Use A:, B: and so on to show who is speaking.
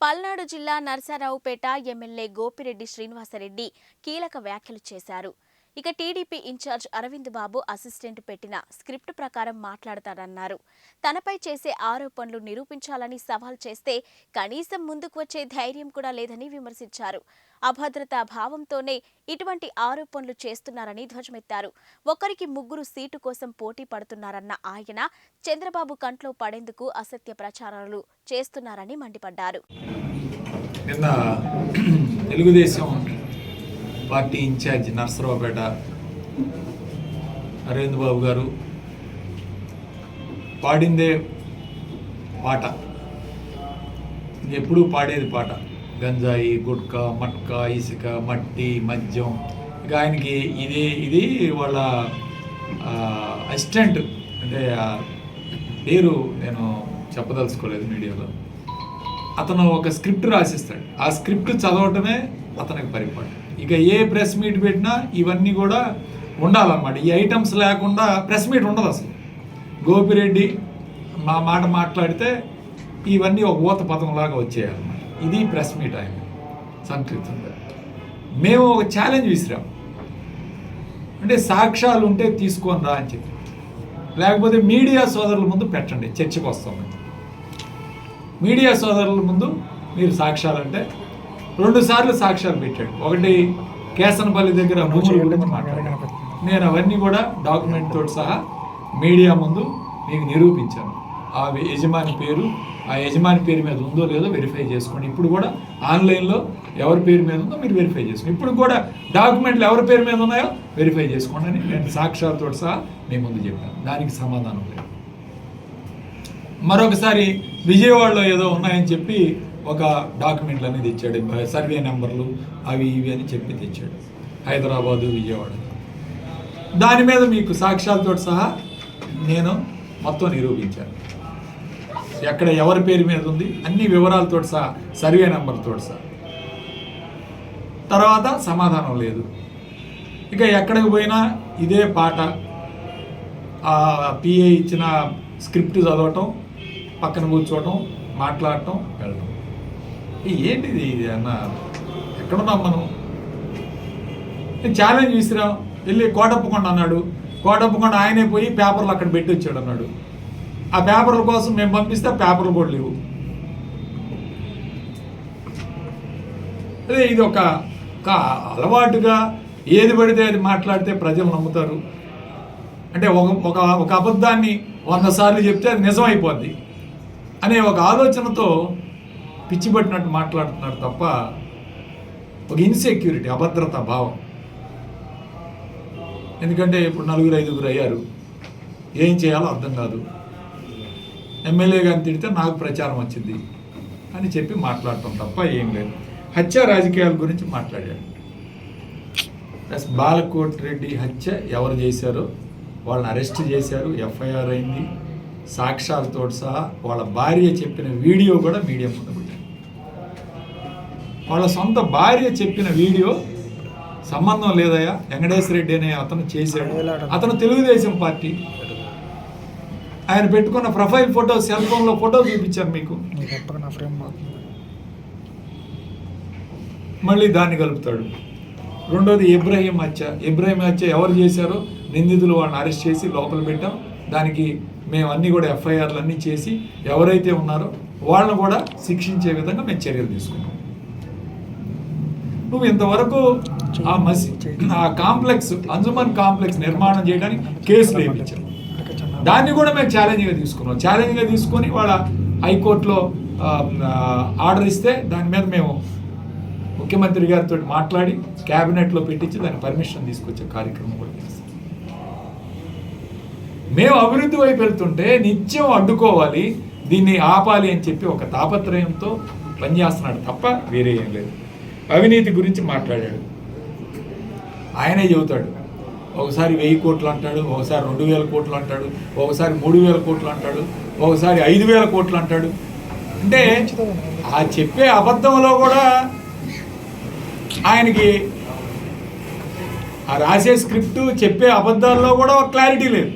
A: పల్నాడు జిల్లా నర్సారావుపేట ఎమ్మెల్యే గోపిరెడ్డి శ్రీనివాసరెడ్డి కీలక వ్యాఖ్యలు చేశారు. ఇక TDP incharge Arvind Babu assistant పెట్టిన స్క్రిప్ట్ ప్రకారం మాట్లాడతారన్నారు తనపై చేసే ఆరోపణలు నిరూపించాలని సవాల్ చేస్తే కనీసం ముందుకు వచ్చే ధైర్యం కూడా లేదని విమర్శించారు. అభద్రతా భావంతోనే ఇటువంటి ఆరోపణలు చేస్తున్నారని ధ్వజమెత్తారు. ఒకరికి ముగ్గురు సీటు కోసం పోటీ పడుతున్నారన్న ఆయన చంద్రబాబు కంట్లో పడేందుకు అసత్య ప్రచారాలు చేస్తున్నారని మండిపడ్డారు.
B: నిన్న తెలుగుదేశం పార్టీ ఇన్ఛార్జ్ నర్సరావుపేట అరవింద్ బాబు గారు పాడిందే పాట. ఎప్పుడూ పాడేది పాట. గంజాయి గుట్కా మట్కా ఇసుక మట్టి మద్యం. ఇక ఆయనకి ఇది ఇది వాళ్ళ అసిస్టెంట్. అంటే పేరు నేను చెప్పదలుచుకోలేదు మీడియాలో. అతను ఒక స్క్రిప్ట్ రాసిస్తాడు. ఆ స్క్రిప్ట్ చదవటమే అతనికి పరిపాటు. ఇక ఏ ప్రెస్ మీట్ పెట్టినా ఇవన్నీ కూడా ఉండాలన్నమాట. ఈ ఐటమ్స్ లేకుండా ప్రెస్ మీట్ ఉండదు అసలు. గోపిరెడ్డి మా మాట మాట్లాడితే ఇవన్నీ ఒక ఊత పదంలాగా వచ్చేయాలన్నమాట. ఇది ప్రెస్ మీట్ ఆయన సంతృప్తంగా మేము ఒక ఛాలెంజ్ విసిరాం. అంటే సాక్ష్యాలు ఉంటే తీసుకొని రా అని చెప్పి. లేకపోతే మీడియా సోదరుల ముందు పెట్టండి చర్చకు వస్తామని మీడియా సోదరుల ముందు మీరు సాక్ష్యాలంటే రెండు సార్లు సాక్ష్యాలు పెట్టాడు. ఒకటి కేసనపల్లి దగ్గర భూముల గురించి నేను అవన్నీ కూడా డాక్యుమెంట్ తోటి సహా మీడియా ముందు మీకు నిరూపించాను. ఆ యజమాని పేరు ఆ యజమాని పేరు మీద ఉందో లేదో వెరిఫై చేసుకోండి. ఇప్పుడు కూడా ఆన్లైన్లో ఎవరి పేరు మీద ఉందో మీరు వెరిఫై చేసుకోండి. ఇప్పుడు కూడా డాక్యుమెంట్లు ఎవరి పేరు మీద ఉన్నాయో వెరిఫై చేసుకోండి అని నేను సాక్ష్యాలతో సహా మీ ముందు చెప్పాను. దానికి సమాధానం లేదు. మరొకసారి విజయవాడలో ఏదో ఉన్నాయని చెప్పి ఒక డాక్యుమెంట్లు అనేది ఇచ్చాడు. సర్వే నెంబర్లు అవి ఇవి అని చెప్పి తెచ్చాడు. హైదరాబాదు విజయవాడ. దాని మీద మీకు సాక్ష్యాలతో సహా నేను మొత్తం నిరూపించాను. ఎక్కడ ఎవరి పేరు మీద ఉంది అన్ని వివరాలతో సహా సర్వే నెంబర్తో సహా. తర్వాత సమాధానం లేదు. ఇక ఎక్కడికి పోయినా ఇదే పాట పిఏ ఇచ్చిన స్క్రిప్ట్ చదవటం పక్కన కూర్చోవటం మాట్లాడటం వెళ్ళటం. ఏంటిది ఇది అన్న? ఎక్కడున్నాం మనం? నేను ఛాలెంజ్ విసిరాం. వెళ్ళి కోటప్పకొండ అన్నాడు. కోటప్పకొండ ఆయనే పోయి పేపర్లు అక్కడ పెట్టి వచ్చాడు అన్నాడు. ఆ పేపర్ల కోసం మేము పంపిస్తే ఆ పేపర్లు కూడా లేవు. అదే ఇది ఒక అలవాటుగా ఏది పడితే అది మాట్లాడితే ప్రజలు నమ్ముతారు. అంటే ఒక ఒక ఒక అబద్ధాన్ని వంద సార్లు చెప్తే అది నిజం అయిపోద్ది అనే ఒక ఆలోచనతో పిచ్చిపట్టినట్టు మాట్లాడుతున్నారు తప్ప ఒక ఇన్సెక్యూరిటీ అభద్రత భావం. ఎందుకంటే ఇప్పుడు నలుగురు ఐదుగురు అయ్యారు. ఏం చేయాలో అర్థం కాదు. ఎమ్మెల్యే గారిని తిడితే నాకు ప్రచారం వచ్చింది అని చెప్పి మాట్లాడటం తప్ప ఏం లేదు. హత్య రాజకీయాల గురించి మాట్లాడాడు ప్లస్ బాలకోట్ రెడ్డి హత్య ఎవరు చేశారో వాళ్ళని అరెస్ట్ చేశారు. ఎఫ్ఐఆర్ అయింది. సాక్షాలతో సహా వాళ్ళ భార్య చెప్పిన వీడియో కూడా మీడియా ముందు పెట్టారు. వాళ్ళ సొంత భార్య చెప్పిన వీడియో సంబంధం లేదయా వెంకటేశ్వర రెడ్డి అనే అతను చేశాడు. అతను తెలుగుదేశం పార్టీ. ఆయన పెట్టుకున్న ప్రొఫైల్ ఫోటో సెల్ ఫోన్లో ఫోటో చూపించాను మీకు. మళ్ళీ దాన్ని కలుపుతాడు. రెండోది ఇబ్రాహీం హత్య. ఇబ్రాహీం హత్య ఎవరు చేశారో నిందితులు వాళ్ళని అరెస్ట్ చేసి లోపల పెట్టాం. దానికి మేము అన్నీ కూడా ఎఫ్ఐఆర్లు అన్నీ చేసి ఎవరైతే ఉన్నారో వాళ్ళని కూడా శిక్షించే విధంగా మేము చర్యలు తీసుకున్నాం. నువ్వు ఇంతవరకు ఆ మసి ఆ కాంప్లెక్స్ అంజుమన్ కాంప్లెక్స్ నిర్మాణం చేయడానికి కేసులు వేయించాం దాన్ని కూడా మేము ఛాలెంజ్గా తీసుకున్నాం. ఛాలెంజ్గా తీసుకొని వాళ్ళ హైకోర్టులో ఆర్డర్ ఇస్తే దాని మీద మేము ముఖ్యమంత్రి గారితో మాట్లాడి క్యాబినెట్లో పెట్టించి దాని పర్మిషన్ తీసుకొచ్చే కార్యక్రమం కూడా చేస్తాం. మేము అభివృద్ధి వైపు వెళ్తుంటే నిత్యం అడ్డుకోవాలి దీన్ని ఆపాలి అని చెప్పి ఒక తాపత్రయంతో పనిచేస్తున్నాడు తప్ప వేరే ఏం లేదు. అవినీతి గురించి మాట్లాడాడు. ఆయనే చెబుతాడు. ఒకసారి వెయ్యి కోట్లు అంటాడు ఒకసారి రెండు వేల కోట్లు అంటాడు ఒకసారి మూడు వేల కోట్లు అంటాడు ఒకసారి ఐదు వేల కోట్లు అంటాడు. అంటే ఆ చెప్పే అబద్ధంలో కూడా ఆయనకి ఆ రాసే స్క్రిప్ట్ చెప్పే అబద్ధాల్లో కూడా ఒక క్లారిటీ లేదు.